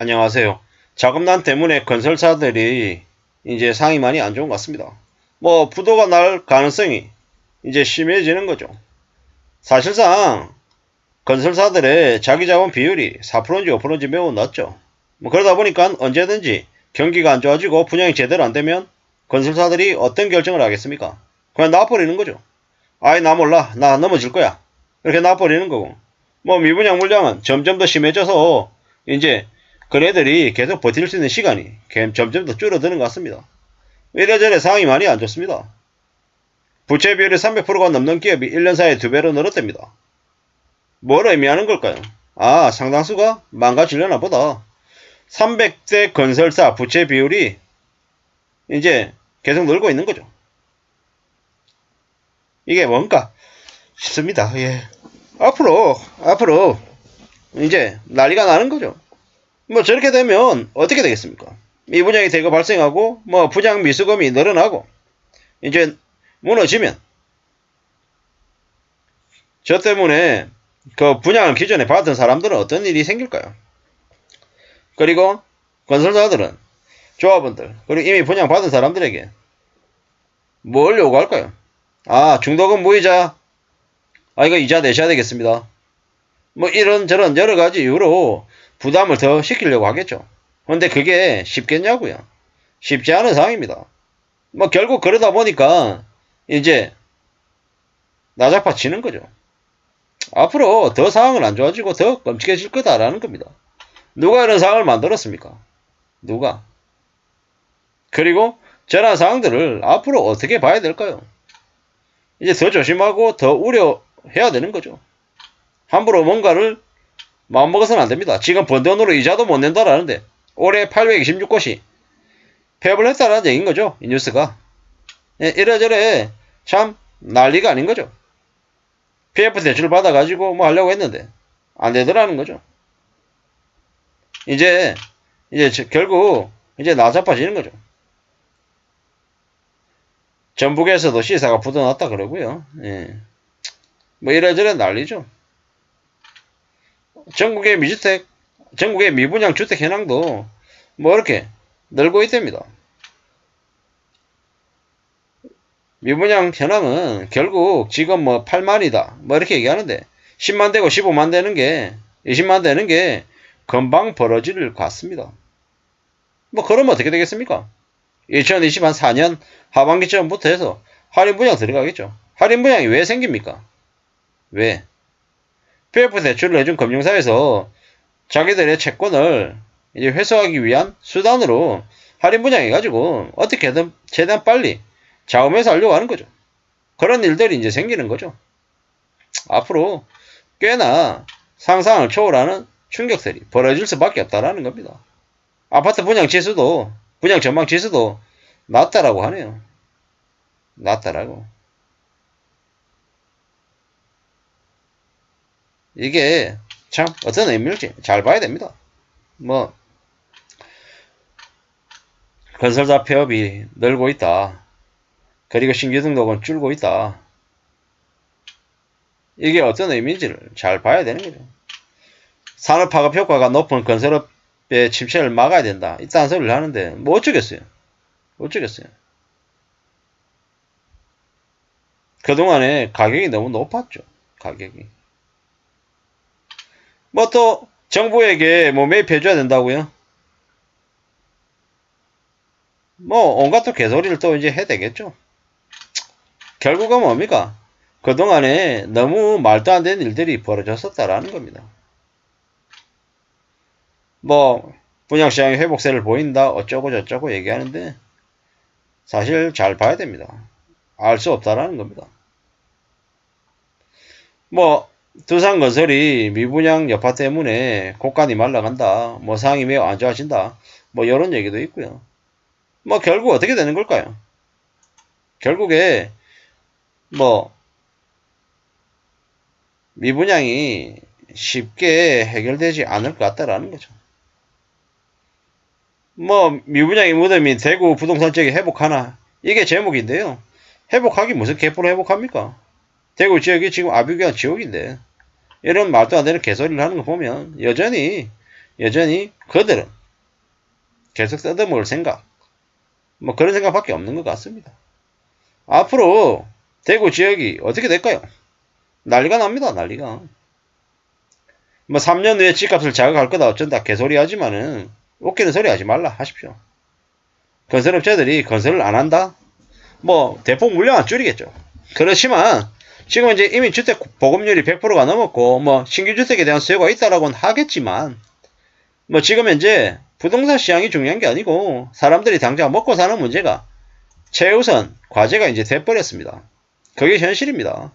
안녕하세요. 자금난 때문에 건설사들이 이제 상이 많이 안 좋은 것 같습니다. 뭐 부도가 날 가능성이 이제 심해지는 거죠. 사실상 건설사들의 자기 자본 비율이 4%인지 5%인지 매우 낮죠. 뭐 그러다 보니까 언제든지 경기가 안 좋아지고 분양이 제대로 안 되면 건설사들이 어떤 결정을 하겠습니까? 그냥 놔버리는 거죠. 아이 나 몰라 나 넘어질 거야. 이렇게 놔버리는 거고 뭐 미분양 물량은 점점 더 심해져서 이제 그네들이 계속 버틸 수 있는 시간이 점점 더 줄어드는 것 같습니다. 이래저래 상황이 많이 안 좋습니다. 부채 비율이 300%가 넘는 기업이 1년 사이에 두 배로 늘었답니다. 뭘 의미하는 걸까요? 아, 상당수가 망가지려나 보다. 300대 건설사 부채 비율이 이제 계속 늘고 있는 거죠. 이게 뭔가 싶습니다. 예. 앞으로, 앞으로 이제 난리가 나는 거죠. 뭐 저렇게 되면 어떻게 되겠습니까? 미분양이 대거 발생하고 뭐 부장 미수금이 늘어나고 이제 무너지면 저 때문에 그 분양을 기존에 받은 사람들은 어떤 일이 생길까요? 그리고 건설사들은 조합원들 그리고 이미 분양 받은 사람들에게 뭘 요구할까요? 아 중도금 무이자 아 이거 이자 내셔야 되겠습니다. 뭐 이런저런 여러 가지 이유로 부담을 더 시키려고 하겠죠. 근데 그게 쉽겠냐고요. 쉽지 않은 상황입니다. 뭐 결국 그러다 보니까 이제 나자파 치는 거죠. 앞으로 더 상황은 안 좋아지고 더 끔찍해질 거다라는 겁니다. 누가 이런 상황을 만들었습니까? 누가? 그리고 저런 상황들을 앞으로 어떻게 봐야 될까요? 이제 더 조심하고 더 우려해야 되는 거죠. 함부로 뭔가를 마음먹어서는 안 됩니다. 지금 번 돈으로 이자도 못 낸다라는데 올해 826곳이 폐업을 했다라는 얘기인 거죠. 이 뉴스가. 예, 이래저래 참 난리가 아닌 거죠. PF 대출 받아가지고 뭐 하려고 했는데 안 되더라는 거죠. 이제 이제 저- 결국 이제 나자빠지는 거죠. 전북에서도 시사가 붙어났다 그러고요. 예. 뭐 이래저래 난리죠. 전국의 미주택, 전국의 미분양 주택 현황도 뭐 이렇게 늘고 있답니다. 미분양 현황은 결국 지금 뭐 8만이다. 뭐 이렇게 얘기하는데 10만 되고 15만 되는 게 20만 되는 게 금방 벌어질 것 같습니다. 뭐 그러면 어떻게 되겠습니까? 2020한 4년 하반기쯤부터 해서 할인 분양 들어가겠죠. 할인 분양이 왜 생깁니까? 왜? PF 대출을 해준 금융사에서 자기들의 채권을 이제 회수하기 위한 수단으로 할인 분양해가지고 어떻게든 최대한 빨리 자금에서 하려고 하는 거죠. 그런 일들이 이제 생기는 거죠. 앞으로 꽤나 상상을 초월하는 충격들이 벌어질 수밖에 없다라는 겁니다. 아파트 분양 지수도 분양 전망 지수도 낮다라고 하네요. 낮다라고. 이게 참 어떤 의미일지 잘 봐야 됩니다. 뭐 건설사 폐업이 늘고 있다. 그리고 신규 등록은 줄고 있다. 이게 어떤 의미인지를 잘 봐야 되는 거죠. 산업 파급 효과가 높은 건설업의 침체를 막아야 된다. 이딴 소리를 하는데 뭐 어쩌겠어요. 어쩌겠어요. 그동안에 가격이 너무 높았죠. 가격이. 뭐 또 정부에게 뭐 매입해줘야 된다고요? 뭐 온갖 또 개소리를 또 이제 해야 되겠죠. 결국은 뭡니까? 그동안에 너무 말도 안 되는 일들이 벌어졌었다라는 겁니다. 뭐 분양시장이 회복세를 보인다 어쩌고 저쩌고 얘기하는데 사실 잘 봐야 됩니다. 알 수 없다라는 겁니다. 뭐 두산 건설이 미분양 여파 때문에 곡간이 말라간다. 뭐 상황이 매우 안 좋아진다. 뭐 이런 얘기도 있고요. 뭐 결국 어떻게 되는 걸까요? 결국에 뭐 미분양이 쉽게 해결되지 않을 것 같다라는 거죠. 뭐 미분양이 무덤인 대구 부동산 지역이 회복하나 이게 제목인데요. 회복하기 무슨 개뿔로 회복합니까? 대구 지역이 지금 아비규환 지옥인데 이런 말도 안 되는 개소리를 하는 거 보면 여전히 여전히 그들은 계속 뜯어먹을 생각, 뭐 그런 생각밖에 없는 것 같습니다. 앞으로 대구 지역이 어떻게 될까요? 난리가 납니다, 난리가. 뭐 3년 후에 집값을 자극할 거다 어쩐다 개소리 하지만은 웃기는 소리 하지 말라 하십시오. 건설업체들이 건설을 안 한다? 뭐 대폭 물량은 줄이겠죠. 그렇지만 지금 이제 이미 주택 보급률이 100%가 넘었고 뭐 신규 주택에 대한 수요가 있다라고는 하겠지만 뭐 지금 현재 부동산 시장이 중요한 게 아니고 사람들이 당장 먹고 사는 문제가 최우선 과제가 이제 돼버렸습니다. 그게 현실입니다.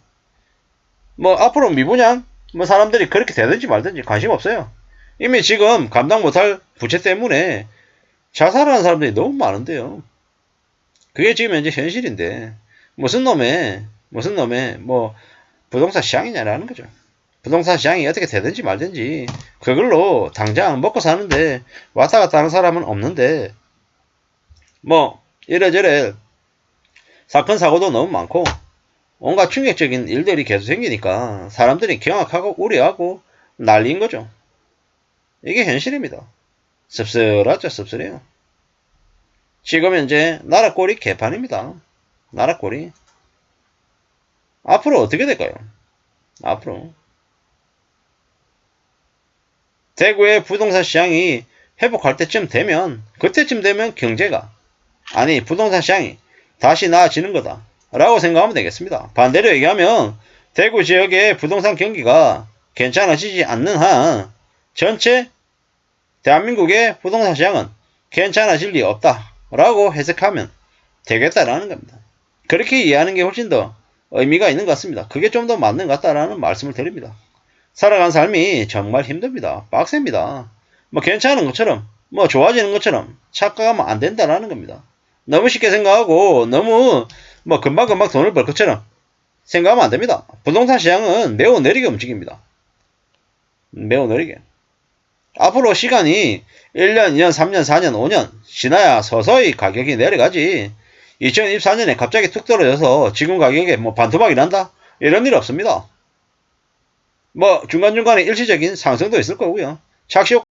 뭐 앞으로 미분양 뭐 사람들이 그렇게 되든지 말든지 관심 없어요. 이미 지금 감당 못할 부채 때문에 자살하는 사람들이 너무 많은데요. 그게 지금 현재 현실인데 무슨 놈의 무슨 놈의 뭐 부동산 시장이냐라는 거죠. 부동산 시장이 어떻게 되든지 말든지 그걸로 당장 먹고 사는데 왔다 갔다 하는 사람은 없는데 뭐 이래저래 사건 사고도 너무 많고 온갖 충격적인 일들이 계속 생기니까 사람들이 경악하고 우려하고 난리인 거죠. 이게 현실입니다. 씁쓸하죠, 씁쓸해요. 지금 현재 나라 꼴이 개판입니다. 나라 꼴이. 앞으로 어떻게 될까요? 앞으로. 대구의 부동산 시장이 회복할 때쯤 되면, 그때쯤 되면 경제가, 아니, 부동산 시장이 다시 나아지는 거다. 라고 생각하면 되겠습니다. 반대로 얘기하면, 대구 지역의 부동산 경기가 괜찮아지지 않는 한, 전체 대한민국의 부동산 시장은 괜찮아질 리 없다. 라고 해석하면 되겠다라는 겁니다. 그렇게 이해하는 게 훨씬 더 의미가 있는 것 같습니다. 그게 좀 더 맞는 것 같다라는 말씀을 드립니다. 살아간 삶이 정말 힘듭니다. 빡셉니다. 뭐 괜찮은 것처럼, 뭐 좋아지는 것처럼 착각하면 안 된다라는 겁니다. 너무 쉽게 생각하고 너무 뭐 금방금방 돈을 벌 것처럼 생각하면 안 됩니다. 부동산 시장은 매우 느리게 움직입니다. 매우 느리게. 앞으로 시간이 1년, 2년, 3년, 4년, 5년 지나야 서서히 가격이 내려가지. 2024년에 갑자기 툭 떨어져서 지금 가격에 뭐 반토막이 난다? 이런 일 없습니다. 뭐 중간중간에 일시적인 상승도 있을 거고요. 착시